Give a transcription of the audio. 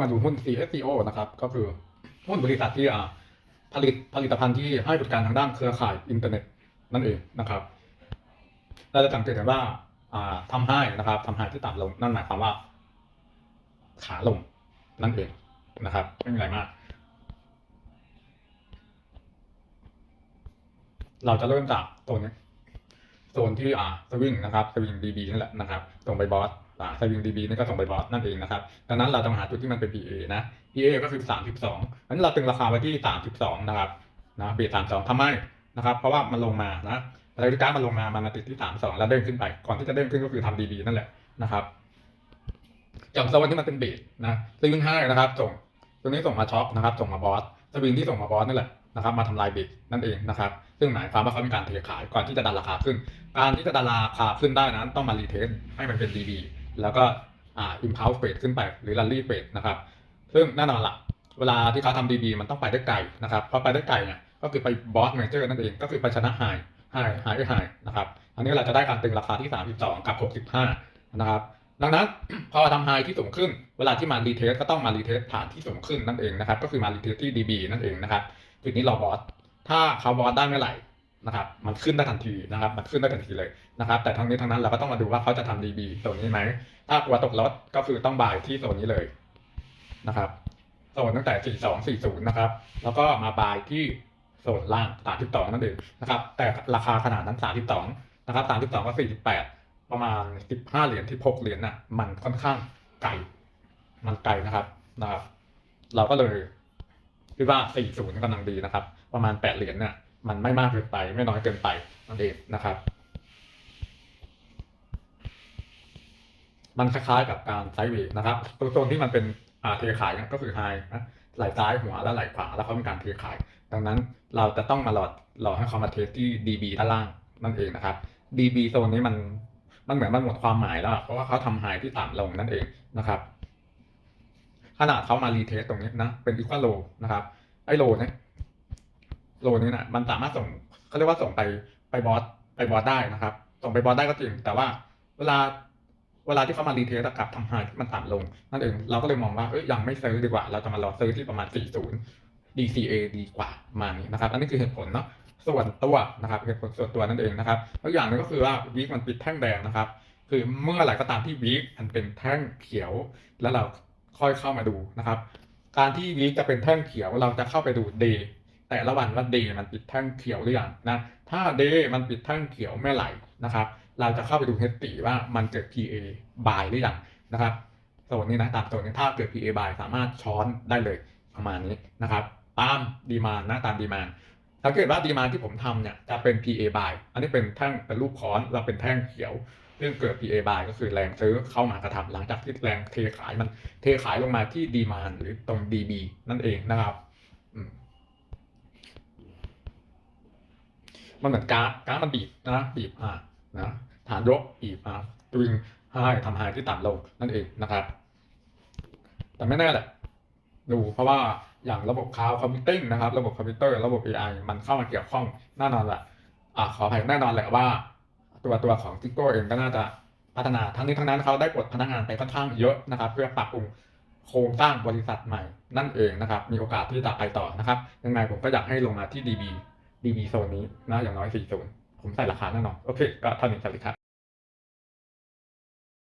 มาดูหุ้น CSCO นะครับ ก็คือหุ้นบริษัทที่อ่าผลิตผลิตภัณฑ์ที่ให้บริการทางด้านเครือข่ายอินเทอร์เน็ตนั่นเองนะครับเราจะสังเกตเห็นว่าอ่าทำให้นะครับทำให้ที่ต่ำลงนั่นหมายความว่า ขาลงนั่นเองนะครับ ไม่มีอะไรมาก เราจะเริ่มจากตัวนี้โซนที่อ่าสวิงนะครับสวิงดีบีนั่นแหละนะครับส่งไปบอส อ่าสวิงดีบีนี่ก็ส่งไปบอสนั่นเองนะครับ ดังนั้นเราจะมาหาจุดที่มันเป็น PA นะ PA ก็คือ 32อันนี้เราตึงราคาไว้ที่ 32 นะครับนะเบส32ทำไมนะครับ เพราะว่ามันลงมานะอะไรที่การมันลงมา มันมาติดที่32แล้วเด้งขึ้นไป ก่อนที่จะเด้งขึ้นก็คือทำ DB นั่นแหละนะครับอย่างโซนที่มันเป็นเบสนะสวิงห้านะครับ ส่งตัวนี้ส่งมาช็อปนะครับ ส่งมาบอสสวิงที่ส่งมาบอสนั่นแหละนะครับ มาทำลายเบสนั่นเองนะครับ ซึ่งหมายความว่าเขามีการเทขายก่อนที่จะดันราคาขึ้น การที่จะดันราคาขึ้นได้นั้นต้องมารีเทสให้มันเป็น DB แล้วก็อ่า impulse rate ขึ้นไปหรือ rally rate นะครับ ซึ่งแน่นอนละเวลาที่เขาทำ DB มันต้องไปได้ไกลนะครับพอไปได้ไกลเนี่ยก็คือไปบอสเมเจอร์นั่นเองก็คือไปชนะไฮไฮไฮไฮนะครับอันนี้เราจะได้การตึงราคาที่ 32 กับ 65 นะครับดังนั้นพอทำไฮที่สูงขึ้น เวลาที่มารีเทสก็ต้องมารีเทสฐานที่สูงขึ้นนั่นเองนะครับ ก็คือมารีเทสที่ DB นั่นเองนะครับจุดนี้เรอบอสถ้าเขาบอสได้เมื่อไหร่ นะครับมันขึ้นได้ทันทีนะครับมันขึ้นได้ทันทีเลยนะครับแต่ทั้งนี้ทั้งนั้นเราก็ต้องมาดูว่าเขาจะทำ DB โซนนี้ไหมถ้ากลัวตกรถก็คือต้องบายที่โซนนี้เลยนะครับโซนตั้งแต่ 42 40 นะครับ แล้วก็มาบายที่โซนล่าง 32 นั่นเองนะครับ แต่ราคาขนาดนั้น 32 นะครับ 32 ก็ 48 ประมาณ 15 เหรียญที่6เหรียญน่ะ มันค่อนข้างไกล มันไกลนะครับ นะครับ เราก็เลยคิดว่า 40กำลังดีนะครับ ประมาณ 8 เหรียญเนี่ย มันไม่มากเกินไป ไม่น้อยเกินไปนั่นเองนะครับ มันคล้ายๆกับการไซด์เวย์นะครับตัวโซนที่มันเป็นเทขายก็คือไฮนะไหลซ้ายหัวและไหลขวาแล้วเขามีการเทขาย ดังนั้นเราจะต้องมาหลอดหลอดให้เขามาเทสที่ DB ด้านล่างนั่นเองนะครับ DB โซนนี้มันมันเหมือนมันหมดความหมายแล้ว เพราะว่าเขาทำไฮที่ต่ำลงนั่นเองนะครับขนาดเขามารีเทสตรงนี้นะเป็นอีควอโลนะครับไอโลเนี่ย โลนี้นะมันสามารถส่งเขาเรียกว่าส่งไปไปบอสไปบอสได้นะครับ ส่งไปบอสได้ก็จริง แต่ว่าเวลาเวลาที่เขามารีเทสกับทำไฮที่มันต่ำลงนั่นเองเราก็เลยมองว่าเอ้ยยังไม่ซื้อดีกว่า เราจะมารอซื้อที่ประมาณ 40 DCA ดีกว่ามานี้นะครับ อันนี้คือเหตุผลเนาะส่วนตัวนะครับเหตุผลส่วนตัวนั่นเองนะครับแล้วอย่างหนึงก็คือว่าวีคมันปิดแท่งแดงนะครับ คือเมื่อไหร่ก็ตามที่วีคมันเป็นแท่งเขียว แล้วเราค่อยเข้ามาดูนะครับ การที่วีคจะเป็นแท่งเขียวเราจะเข้าไปดูเดย์ แต่ละวันว่าเดย์มันปิดแท่งเขียวหรือยังนะ ถ้าเดย์มันปิดแท่งเขียวเมื่อไหร่นะครับ เราจะเข้าไปดูเฮตีว่ามันเกิด PA บายหรือยังนะครับโซนนี้นะตามโซนนี้ถ้าเกิด PA บายสามารถช้อนได้เลยประมาณนี้นะครับ ตามดีมานะตามดีมานสังเกตว่าดีมานที่ผมทำเนี่ยจะเป็น PA บายอันนี้เป็นแท่งเป็นรูปค้อนเราเป็นแท่งเขียวซึ่องเกิด PA บายก็คือแรงซื้อเข้ามากระทำหลังจากที่แรงเทขายมันเทขายลงมาที่ดีมานหรือตรง DB นั่นเองนะครับอื มันเหมือนการ์ดการ์ดมันบีบนะบีบอ่านะฐานยกบีบอ่าตวิงให้ทำให้ที่ต่ำลงนั่นเองนะครับ แต่ไม่แน่แหละดูเพราะว่าอย่างระบบคลาวคอมพิวติ้งนะครับ ระบบคอมพิวเตอร์ระบบ AI มันเข้ามาเกี่ยวข้องแน่นอนแหละอ่าขออภัยแน่นอนแหละว่า ตัวตัวของซิโก้เองก็น่าจะพัฒนาทั้งนี้ทั้งนั้นเขาได้ปลดพนักงานไปค่อนข้างเยอะนะครับ เพื่อปรับปรุงโครงสร้างบริษัทใหม่นั่นเองนะครับ มีโอกาสที่จะไปต่อนะครับยังไงผมก็อยากให้ลงมาที่ DB DB โซนนี้นะอย่างน้อย 40 ผมใส่ราคาแน่นอน โอเค ก็เท่านี้สวัสดีครับ